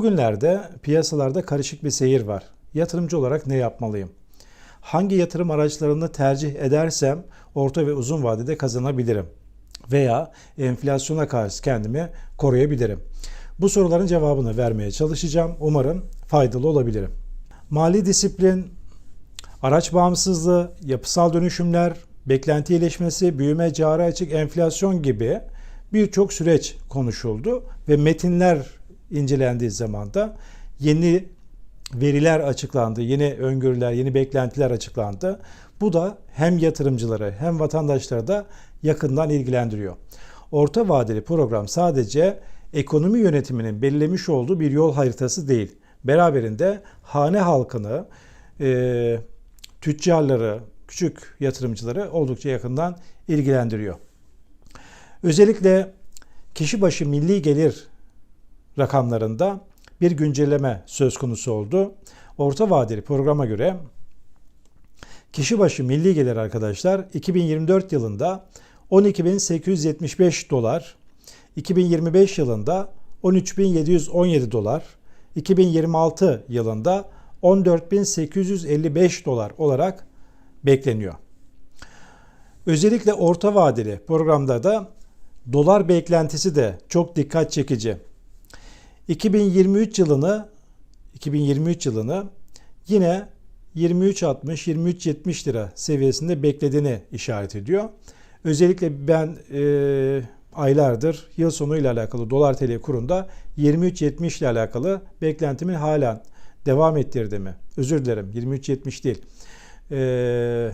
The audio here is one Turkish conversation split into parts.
Bugünlerde piyasalarda karışık bir seyir var. Yatırımcı olarak ne yapmalıyım? Hangi yatırım araçlarını tercih edersem orta ve uzun vadede kazanabilirim? Veya enflasyona karşı kendimi koruyabilirim? Bu soruların cevabını vermeye çalışacağım. Umarım faydalı olabilirim. Mali disiplin, araç bağımsızlığı, yapısal dönüşümler, beklenti iyileşmesi, büyüme, cari açık, enflasyon gibi birçok süreç konuşuldu ve metinler incelendiği zaman da yeni veriler açıklandı, yeni öngörüler, yeni beklentiler açıklandı. Bu da hem yatırımcıları hem vatandaşları da yakından ilgilendiriyor. Orta vadeli program sadece ekonomi yönetiminin belirlemiş olduğu bir yol haritası değil. Beraberinde hane halkını, e, tüccarları, küçük yatırımcıları oldukça yakından ilgilendiriyor. Özellikle kişi başı milli gelir rakamlarında bir güncelleme söz konusu oldu. Orta vadeli programa göre kişi başı milli gelir arkadaşlar 2024 yılında 12.875 dolar, 2025 yılında 13.717 dolar, 2026 yılında 14.855 dolar olarak bekleniyor. Özellikle orta vadeli programda da dolar beklentisi de çok dikkat çekici. 2023 yılını 2023 yılını yine 23.60-23.70 lira seviyesinde beklediğini işaret ediyor. Özellikle ben e, aylardır yıl sonu ile alakalı dolar TL kurunda 23.70 ile alakalı beklentimin halen devam ettirdiğimi, özür dilerim 23.70 değil, e,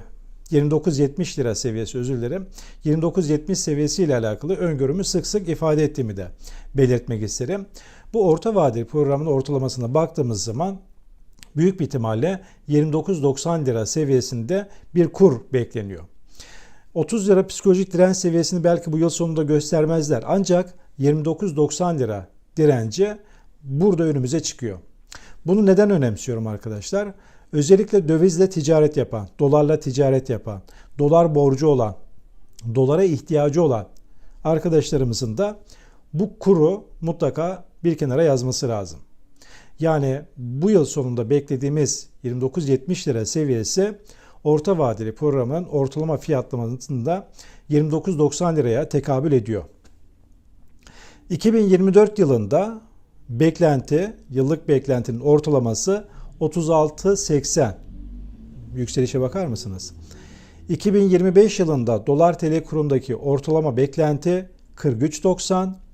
29.70 lira seviyesi özür dilerim. 29.70 seviyesi ile alakalı öngörümü sık sık ifade ettiğimi de belirtmek isterim. Bu orta vadeli programın ortalamasına baktığımız zaman büyük bir ihtimalle 29.90 lira seviyesinde bir kur bekleniyor. 30 lira psikolojik direnç seviyesini belki bu yıl sonunda göstermezler. Ancak 29.90 lira direnci burada önümüze çıkıyor. Bunu neden önemsiyorum arkadaşlar? Özellikle dövizle ticaret yapan, dolarla ticaret yapan, dolar borcu olan, dolara ihtiyacı olan arkadaşlarımızın da bu kuru mutlaka bir kenara yazması lazım. Yani bu yıl sonunda beklediğimiz 29.70 lira seviyesi orta vadeli programın ortalama fiyatlamasında 29.90 liraya tekabül ediyor. 2024 yılında beklenti, yıllık beklentinin ortalaması 36.80. Yükselişe bakar mısınız? 2025 yılında dolar TL kurundaki ortalama beklenti 43.90.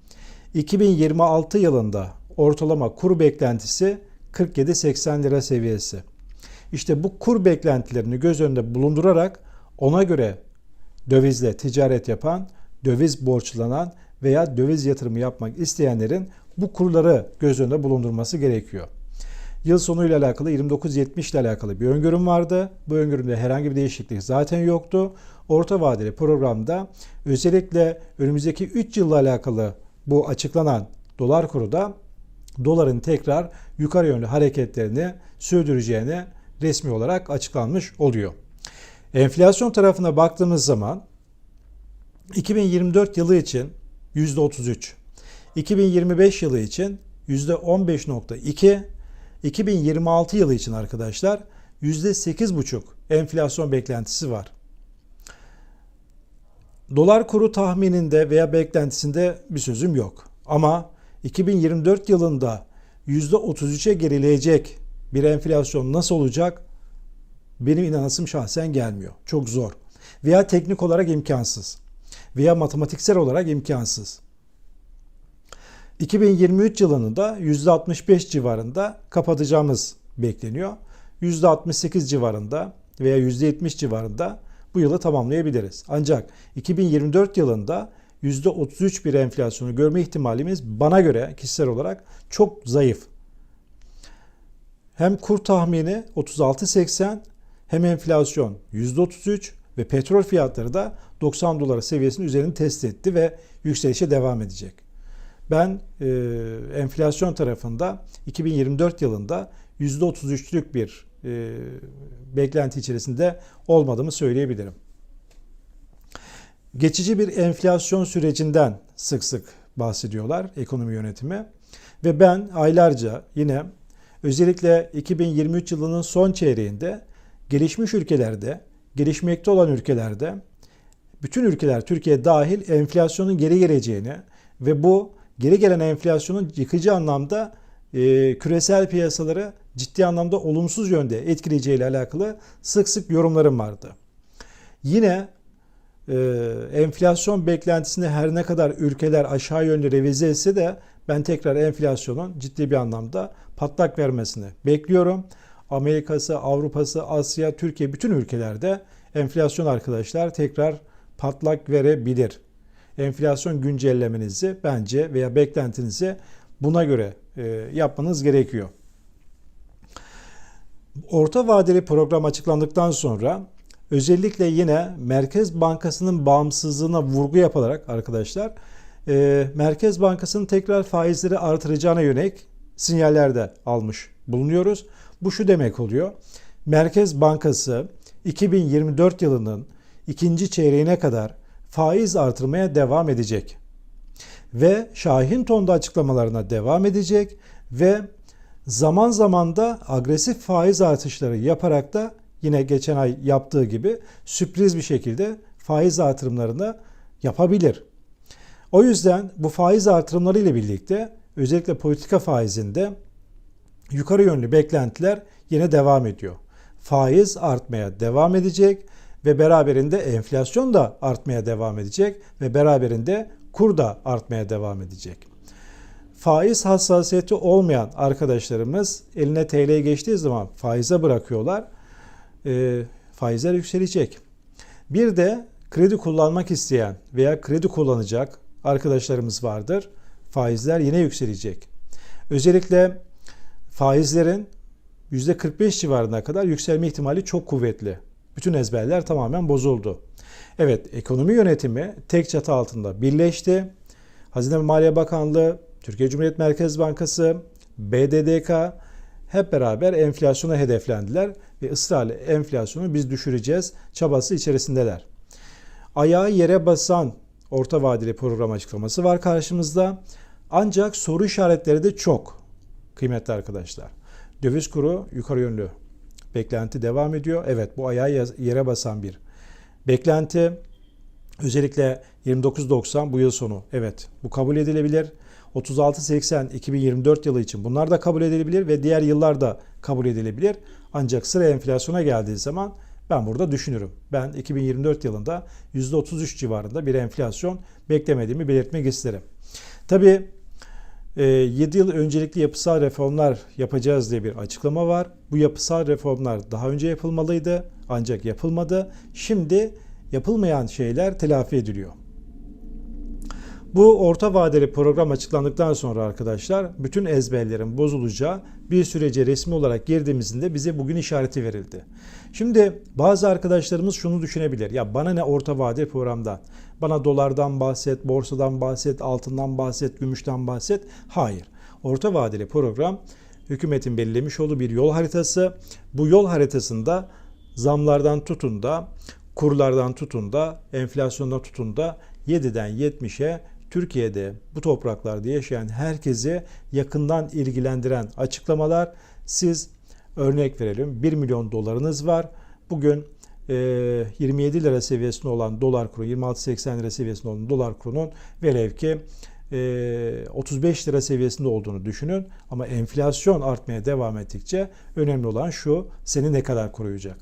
2026 yılında ortalama kur beklentisi 47.80 lira seviyesi. İşte bu kur beklentilerini göz önünde bulundurarak ona göre dövizle ticaret yapan, döviz borçlanan veya döviz yatırımı yapmak isteyenlerin bu kurları göz önünde bulundurması gerekiyor. Yıl sonuyla alakalı 29.70 ile alakalı bir öngörüm vardı. Bu öngörümde herhangi bir değişiklik zaten yoktu. Orta vadeli programda özellikle önümüzdeki 3 yılla alakalı bu açıklanan dolar kuru da doların tekrar yukarı yönlü hareketlerini sürdüreceğini resmi olarak açıklanmış oluyor. Enflasyon tarafına baktığımız zaman 2024 yılı için %33, 2025 yılı için %15.2, 2026 yılı için arkadaşlar %8,5 enflasyon beklentisi var. Dolar kuru tahmininde veya beklentisinde bir sözüm yok. Ama 2024 yılında %33'e gerileyecek bir enflasyon nasıl olacak? Benim inanasım şahsen gelmiyor. Çok zor. Veya teknik olarak imkansız. Veya matematiksel olarak imkansız. 2023 yılını da %65 civarında kapatacağımız bekleniyor. %68 civarında veya %70 civarında bu yılı tamamlayabiliriz. Ancak 2024 yılında %33 bir enflasyonu görme ihtimalimiz bana göre kişisel olarak çok zayıf. Hem kur tahmini 36.80 hem enflasyon %33 ve petrol fiyatları da 90 dolar seviyesinin üzerini test etti ve yükselişe devam edecek. Ben e, enflasyon tarafında 2024 yılında %33'lük bir e, beklenti içerisinde olmadığımı söyleyebilirim. Geçici bir enflasyon sürecinden sık sık bahsediyorlar ekonomi yönetimi Ve ben aylarca yine özellikle 2023 yılının son çeyreğinde gelişmiş ülkelerde, gelişmekte olan ülkelerde bütün ülkeler Türkiye dahil enflasyonun geri geleceğini ve bu geri gelen enflasyonun yıkıcı anlamda e, küresel piyasaları ciddi anlamda olumsuz yönde etkileyeceği ile alakalı sık sık yorumlarım vardı. Yine e, enflasyon beklentisini her ne kadar ülkeler aşağı yönlü revize etse de ben tekrar enflasyonun ciddi bir anlamda patlak vermesini bekliyorum. Amerika'sı, Avrupa'sı, Asya, Türkiye bütün ülkelerde enflasyon arkadaşlar tekrar patlak verebilir. Enflasyon güncellemenizi bence veya beklentinizi buna göre e, yapmanız gerekiyor. Orta vadeli program açıklandıktan sonra özellikle yine Merkez Bankası'nın bağımsızlığına vurgu yapılarak arkadaşlar e, Merkez Bankası'nın tekrar faizleri artıracağına yönelik sinyaller de almış bulunuyoruz. Bu şu demek oluyor. Merkez Bankası 2024 yılının ikinci çeyreğine kadar faiz artırmaya devam edecek. Ve Şahin tonda açıklamalarına devam edecek ve zaman zaman da agresif faiz artışları yaparak da yine geçen ay yaptığı gibi sürpriz bir şekilde faiz artırımlarını yapabilir. O yüzden bu faiz artırımları ile birlikte özellikle politika faizinde yukarı yönlü beklentiler yine devam ediyor. Faiz artmaya devam edecek ve beraberinde enflasyon da artmaya devam edecek ve beraberinde kur da artmaya devam edecek. Faiz hassasiyeti olmayan arkadaşlarımız eline TL geçtiği zaman faize bırakıyorlar. E, faizler yükselecek. Bir de kredi kullanmak isteyen veya kredi kullanacak arkadaşlarımız vardır. Faizler yine yükselecek. Özellikle faizlerin %45 civarına kadar yükselme ihtimali çok kuvvetli. Bütün ezberler tamamen bozuldu. Evet, ekonomi yönetimi tek çatı altında birleşti. Hazine ve Maliye Bakanlığı, Türkiye Cumhuriyet Merkez Bankası, BDDK hep beraber enflasyona hedeflendiler ve ısrarla enflasyonu biz düşüreceğiz çabası içerisindeler. Ayağı yere basan orta vadeli program açıklaması var karşımızda. Ancak soru işaretleri de çok kıymetli arkadaşlar. Döviz kuru yukarı yönlü. Beklenti devam ediyor. Evet bu ayağı yere basan bir beklenti. Özellikle 29.90 bu yıl sonu. Evet bu kabul edilebilir. 36.80 2024 yılı için bunlar da kabul edilebilir ve diğer yıllar da kabul edilebilir. Ancak sıra enflasyona geldiği zaman ben burada düşünürüm. Ben 2024 yılında %33 civarında bir enflasyon beklemediğimi belirtmek isterim. Tabii 7 ee, yıl öncelikli yapısal reformlar yapacağız diye bir açıklama var. Bu yapısal reformlar daha önce yapılmalıydı ancak yapılmadı. Şimdi yapılmayan şeyler telafi ediliyor. Bu orta vadeli program açıklandıktan sonra arkadaşlar bütün ezberlerin bozulacağı bir sürece resmi olarak girdiğimizde bize bugün işareti verildi. Şimdi bazı arkadaşlarımız şunu düşünebilir. Ya bana ne orta vadeli programdan? Bana dolardan bahset, borsadan bahset, altından bahset, gümüşten bahset. Hayır. Orta vadeli program hükümetin belirlemiş olduğu bir yol haritası. Bu yol haritasında zamlardan tutun da kurlardan tutun da enflasyondan tutun da 7'den 70'e Türkiye'de bu topraklarda yaşayan herkesi yakından ilgilendiren açıklamalar. Siz örnek verelim 1 milyon dolarınız var. Bugün 27 e, lira seviyesinde olan dolar kuru 26.80 lira seviyesinde olan dolar kurunun velev ki 35 e, lira seviyesinde olduğunu düşünün. Ama enflasyon artmaya devam ettikçe önemli olan şu seni ne kadar koruyacak.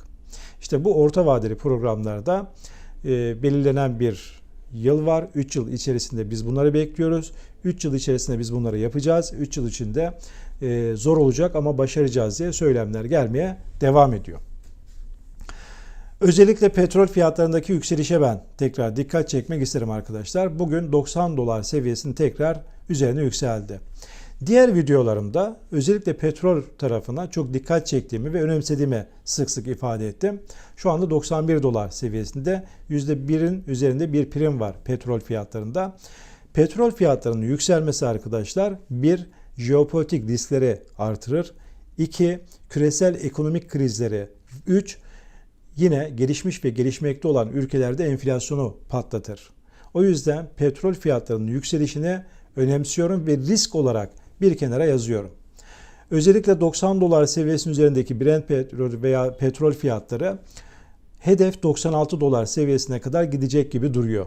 İşte bu orta vadeli programlarda e, belirlenen bir yıl var. 3 yıl içerisinde biz bunları bekliyoruz. 3 yıl içerisinde biz bunları yapacağız. 3 yıl içinde e, zor olacak ama başaracağız diye söylemler gelmeye devam ediyor. Özellikle petrol fiyatlarındaki yükselişe ben tekrar dikkat çekmek isterim arkadaşlar. Bugün 90 dolar seviyesini tekrar üzerine yükseldi. Diğer videolarımda özellikle petrol tarafına çok dikkat çektiğimi ve önemsediğimi sık sık ifade ettim. Şu anda 91 dolar seviyesinde %1'in üzerinde bir prim var petrol fiyatlarında. Petrol fiyatlarının yükselmesi arkadaşlar bir jeopolitik riskleri artırır. 2. Küresel ekonomik krizleri. 3. Yine gelişmiş ve gelişmekte olan ülkelerde enflasyonu patlatır. O yüzden petrol fiyatlarının yükselişini önemsiyorum ve risk olarak bir kenara yazıyorum. Özellikle 90 dolar seviyesinin üzerindeki Brent petrol veya petrol fiyatları hedef 96 dolar seviyesine kadar gidecek gibi duruyor.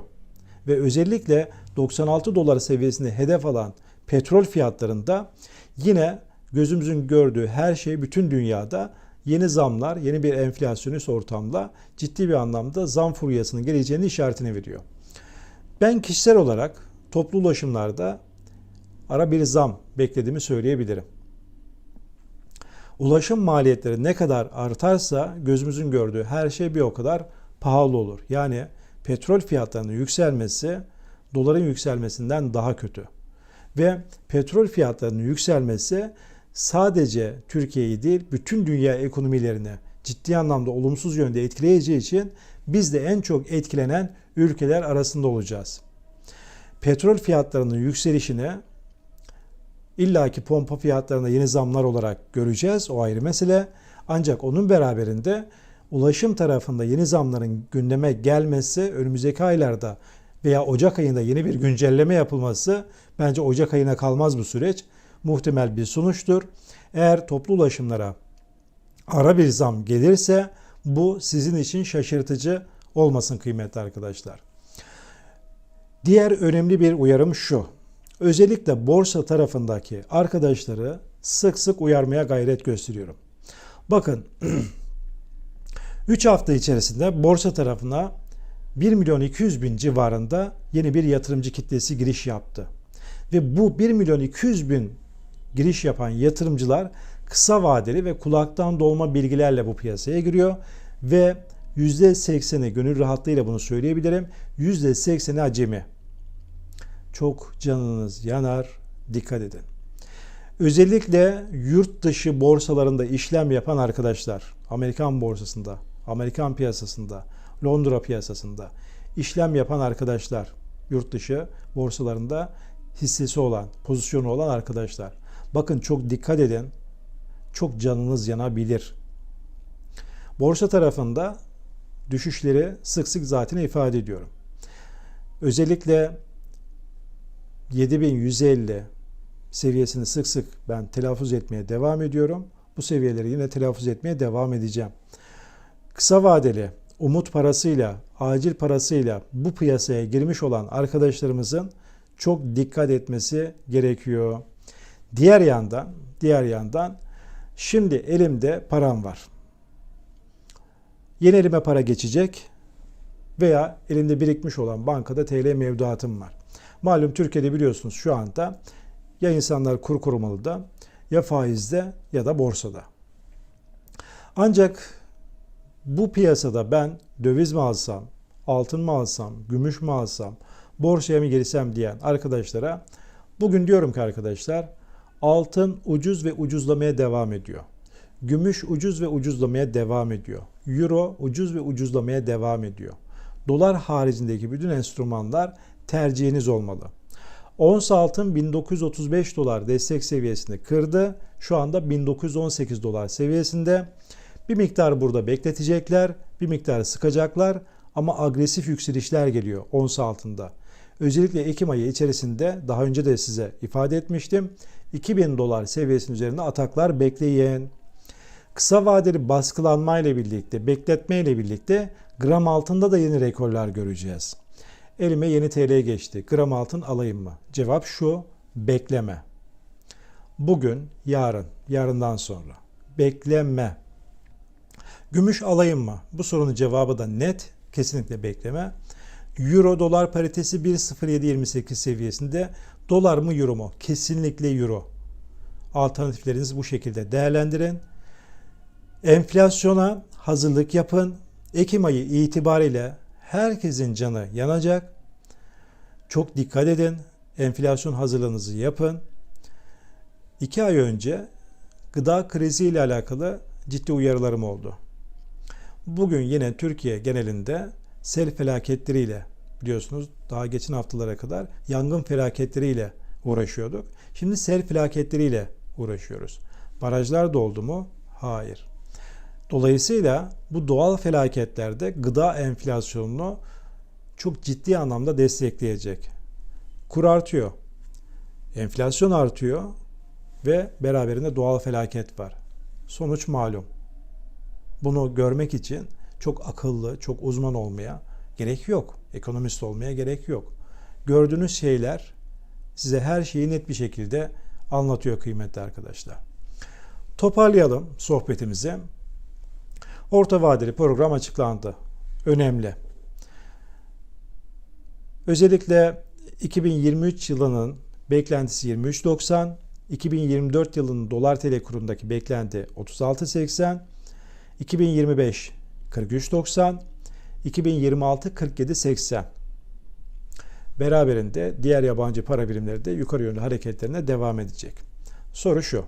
Ve özellikle 96 dolar seviyesini hedef alan petrol fiyatlarında yine gözümüzün gördüğü her şey bütün dünyada yeni zamlar, yeni bir enflasyonist ortamla ciddi bir anlamda zam furyasının geleceğini işaretini veriyor. Ben kişisel olarak toplu ulaşımlarda ara bir zam beklediğimi söyleyebilirim. Ulaşım maliyetleri ne kadar artarsa gözümüzün gördüğü her şey bir o kadar pahalı olur. Yani petrol fiyatlarının yükselmesi doların yükselmesinden daha kötü. Ve petrol fiyatlarının yükselmesi sadece Türkiye'yi değil bütün dünya ekonomilerini ciddi anlamda olumsuz yönde etkileyeceği için biz de en çok etkilenen ülkeler arasında olacağız. Petrol fiyatlarının yükselişini illaki pompa fiyatlarına yeni zamlar olarak göreceğiz. O ayrı mesele. Ancak onun beraberinde ulaşım tarafında yeni zamların gündeme gelmesi önümüzdeki aylarda veya Ocak ayında yeni bir güncelleme yapılması bence Ocak ayına kalmaz bu süreç. Muhtemel bir sonuçtur. Eğer toplu ulaşımlara ara bir zam gelirse bu sizin için şaşırtıcı olmasın kıymetli arkadaşlar. Diğer önemli bir uyarım şu. Özellikle borsa tarafındaki arkadaşları sık sık uyarmaya gayret gösteriyorum. Bakın 3 hafta içerisinde borsa tarafına 1 milyon 200 bin civarında yeni bir yatırımcı kitlesi giriş yaptı. Ve bu 1 milyon 200 bin giriş yapan yatırımcılar kısa vadeli ve kulaktan dolma bilgilerle bu piyasaya giriyor ve %80'i gönül rahatlığıyla bunu söyleyebilirim. %80'i acemi. Çok canınız yanar. Dikkat edin. Özellikle yurt dışı borsalarında işlem yapan arkadaşlar, Amerikan borsasında, Amerikan piyasasında, Londra piyasasında işlem yapan arkadaşlar, yurt dışı borsalarında hissesi olan, pozisyonu olan arkadaşlar. Bakın çok dikkat edin. Çok canınız yanabilir. Borsa tarafında düşüşleri sık sık zaten ifade ediyorum. Özellikle 7150 seviyesini sık sık ben telaffuz etmeye devam ediyorum. Bu seviyeleri yine telaffuz etmeye devam edeceğim. Kısa vadeli umut parasıyla, acil parasıyla bu piyasaya girmiş olan arkadaşlarımızın çok dikkat etmesi gerekiyor. Diğer yandan, diğer yandan şimdi elimde param var. Yeni elime para geçecek veya elimde birikmiş olan bankada TL mevduatım var. Malum Türkiye'de biliyorsunuz şu anda ya insanlar kur korumalıda ya faizde ya da borsada. Ancak bu piyasada ben döviz mi alsam, altın mı alsam, gümüş mü alsam, borsaya mı girsem diyen arkadaşlara bugün diyorum ki arkadaşlar altın ucuz ve ucuzlamaya devam ediyor. Gümüş ucuz ve ucuzlamaya devam ediyor. Euro ucuz ve ucuzlamaya devam ediyor. Dolar haricindeki bütün enstrümanlar tercihiniz olmalı. Ons altın 1935 dolar destek seviyesini kırdı. Şu anda 1918 dolar seviyesinde. Bir miktar burada bekletecekler, bir miktar sıkacaklar ama agresif yükselişler geliyor ons altında. Özellikle Ekim ayı içerisinde daha önce de size ifade etmiştim. 2000 dolar seviyesinin üzerinde ataklar bekleyin. Kısa vadeli baskılanma ile birlikte, bekletme ile birlikte gram altında da yeni rekorlar göreceğiz. Elime yeni TL geçti. Gram altın alayım mı? Cevap şu. Bekleme. Bugün, yarın, yarından sonra. Bekleme. Gümüş alayım mı? Bu sorunun cevabı da net. Kesinlikle bekleme. Euro dolar paritesi 1.0728 seviyesinde. Dolar mı euro mu? Kesinlikle euro. Alternatiflerinizi bu şekilde değerlendirin. Enflasyona hazırlık yapın. Ekim ayı itibariyle herkesin canı yanacak. Çok dikkat edin. Enflasyon hazırlığınızı yapın. İki ay önce gıda krizi ile alakalı ciddi uyarılarım oldu. Bugün yine Türkiye genelinde sel felaketleriyle biliyorsunuz daha geçen haftalara kadar yangın felaketleriyle uğraşıyorduk. Şimdi sel felaketleriyle uğraşıyoruz. Barajlar doldu mu? Hayır. Dolayısıyla bu doğal felaketlerde gıda enflasyonunu çok ciddi anlamda destekleyecek. Kur artıyor. Enflasyon artıyor. ve beraberinde doğal felaket var. Sonuç malum. Bunu görmek için çok akıllı, çok uzman olmaya gerek yok. Ekonomist olmaya gerek yok. Gördüğünüz şeyler size her şeyi net bir şekilde anlatıyor kıymetli arkadaşlar. Toparlayalım sohbetimizi. Orta vadeli program açıklandı. Önemli. Özellikle 2023 yılının beklentisi 23.90, 2024 yılının dolar TL kurundaki beklenti 36.80, 2025 43.90, 2026 47.80. Beraberinde diğer yabancı para birimleri de yukarı yönlü hareketlerine devam edecek. Soru şu.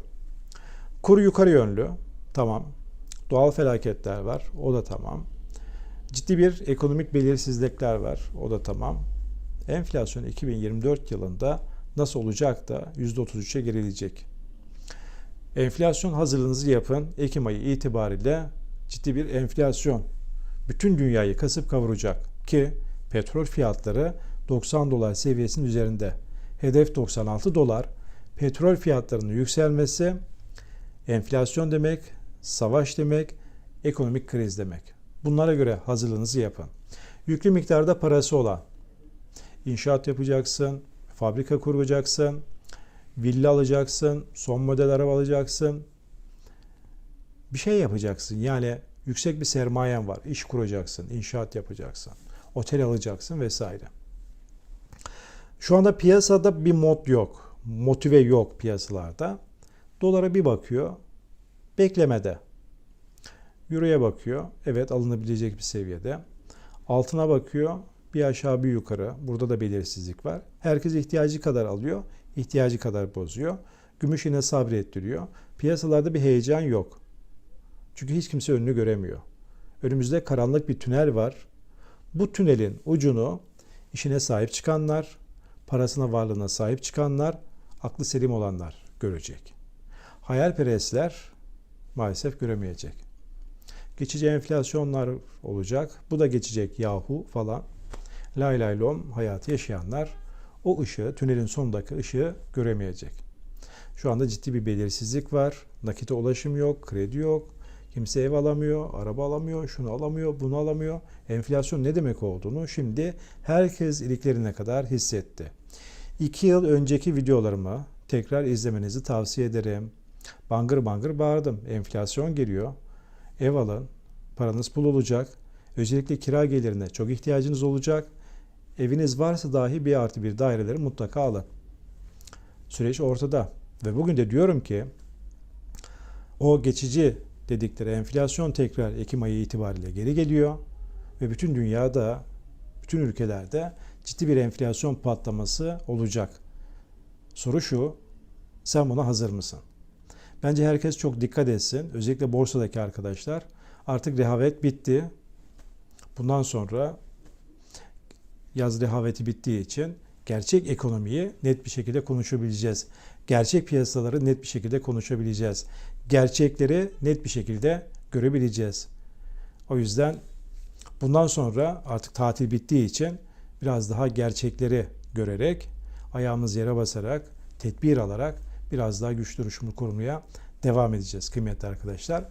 Kur yukarı yönlü. Tamam. Doğal felaketler var. O da tamam. Ciddi bir ekonomik belirsizlikler var. O da tamam. Enflasyon 2024 yılında nasıl olacak da %33'e gerileyecek. Enflasyon hazırlığınızı yapın. Ekim ayı itibariyle ciddi bir enflasyon bütün dünyayı kasıp kavuracak ki petrol fiyatları 90 dolar seviyesinin üzerinde. Hedef 96 dolar. Petrol fiyatlarının yükselmesi enflasyon demek, savaş demek, ekonomik kriz demek. Bunlara göre hazırlığınızı yapın. Yüklü miktarda parası olan inşaat yapacaksın, fabrika kuracaksın, villa alacaksın, son model araba alacaksın. Bir şey yapacaksın. Yani yüksek bir sermayen var. İş kuracaksın, inşaat yapacaksın, otel alacaksın vesaire. Şu anda piyasada bir mod yok. Motive yok piyasalarda. Dolara bir bakıyor. Beklemede. Euro'ya bakıyor. Evet alınabilecek bir seviyede. Altına bakıyor. Bir aşağı bir yukarı. Burada da belirsizlik var. Herkes ihtiyacı kadar alıyor. ihtiyacı kadar bozuyor. Gümüş yine sabrettiriyor. Piyasalarda bir heyecan yok. Çünkü hiç kimse önünü göremiyor. Önümüzde karanlık bir tünel var. Bu tünelin ucunu işine sahip çıkanlar, parasına varlığına sahip çıkanlar, aklı selim olanlar görecek. Hayalperestler maalesef göremeyecek. Geçici enflasyonlar olacak. Bu da geçecek yahu falan. Lay lay lom hayatı yaşayanlar o ışığı, tünelin sonundaki ışığı göremeyecek. Şu anda ciddi bir belirsizlik var. Nakite ulaşım yok, kredi yok. Kimse ev alamıyor, araba alamıyor, şunu alamıyor, bunu alamıyor. Enflasyon ne demek olduğunu şimdi herkes iliklerine kadar hissetti. İki yıl önceki videolarımı tekrar izlemenizi tavsiye ederim. Bangır bangır bağırdım. Enflasyon geliyor. Ev alın. Paranız pul olacak. Özellikle kira gelirine çok ihtiyacınız olacak. Eviniz varsa dahi bir artı bir daireleri mutlaka alın. Süreç ortada. Ve bugün de diyorum ki o geçici dedikleri enflasyon tekrar Ekim ayı itibariyle geri geliyor. Ve bütün dünyada, bütün ülkelerde ciddi bir enflasyon patlaması olacak. Soru şu, sen buna hazır mısın? Bence herkes çok dikkat etsin. Özellikle borsadaki arkadaşlar. Artık rehavet bitti. Bundan sonra yaz rehaveti bittiği için gerçek ekonomiyi net bir şekilde konuşabileceğiz. Gerçek piyasaları net bir şekilde konuşabileceğiz. Gerçekleri net bir şekilde görebileceğiz. O yüzden bundan sonra artık tatil bittiği için biraz daha gerçekleri görerek, ayağımız yere basarak, tedbir alarak biraz daha güç duruşumu korumaya devam edeceğiz kıymetli arkadaşlar.